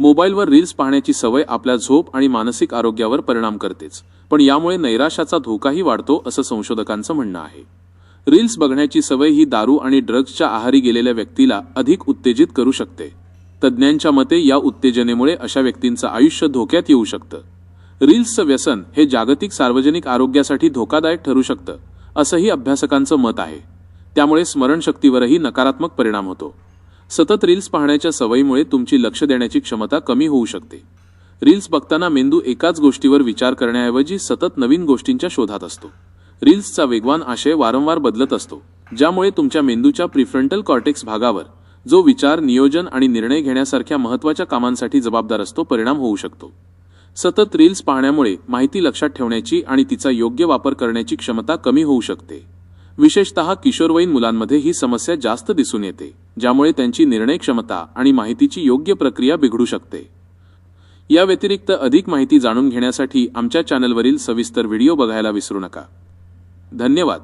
मोबाईलवर रील्स पाहण्याची सवय आपल्या झोप आणि मानसिक आरोग्यावर परिणाम करतेच. पण यामुळे नैराशाचा धोकाही वाढतो असं संशोधकांचं म्हणणं आहे. रील्स बघण्याची सवय ही दारू आणि ड्रग्जच्या आहारी गेलेल्या व्यक्तीला अधिक उत्तेजित करू शकते. तज्ज्ञांच्या मते या उत्तेजनेमुळे अशा व्यक्तींचं आयुष्य धोक्यात येऊ शकतं. रील्सचं व्यसन हे जागतिक सार्वजनिक आरोग्यासाठी धोकादायक ठरू शकतं असंही अभ्यासकांचं मत आहे. त्यामुळे स्मरणशक्तीवरही नकारात्मक परिणाम होतो. सतत रील्स पाहण्याच्या सवयीमुळे तुमची लक्ष देण्याची क्षमता कमी होऊ शकते. रील्स बघताना मेंदू एकाच गोष्टीवर विचार करण्याऐवजी सतत नवीन गोष्टींच्या शोधात असतो. रील्सचा वेगवान आशय वारंवार बदलत असतो ज्यामुळे तुमच्या मेंदूच्या प्रिफ्रंटल कॉर्टेक्स भागावर जो विचार नियोजन आणि निर्णय घेण्यासारख्या महत्त्वाच्या कामांसाठी जबाबदार असतो परिणाम होऊ शकतो. सतत रील्स पाहण्यामुळे माहिती लक्षात ठेवण्याची आणि तिचा योग्य वापर करण्याची क्षमता कमी होऊ शकते. विशेषतः किशोरवयीन मुलांमध्ये ही समस्या जास्त दिसून येते ज्यामुळे त्यांची निर्णय क्षमता आणि माहितीची योग्य प्रक्रिया बिघडू शकते. या व्यतिरिक्त अधिक माहिती जाणून घेण्यासाठी आमच्या चॅनलवरील सविस्तर व्हिडिओ बघायला विसरू नका. धन्यवाद.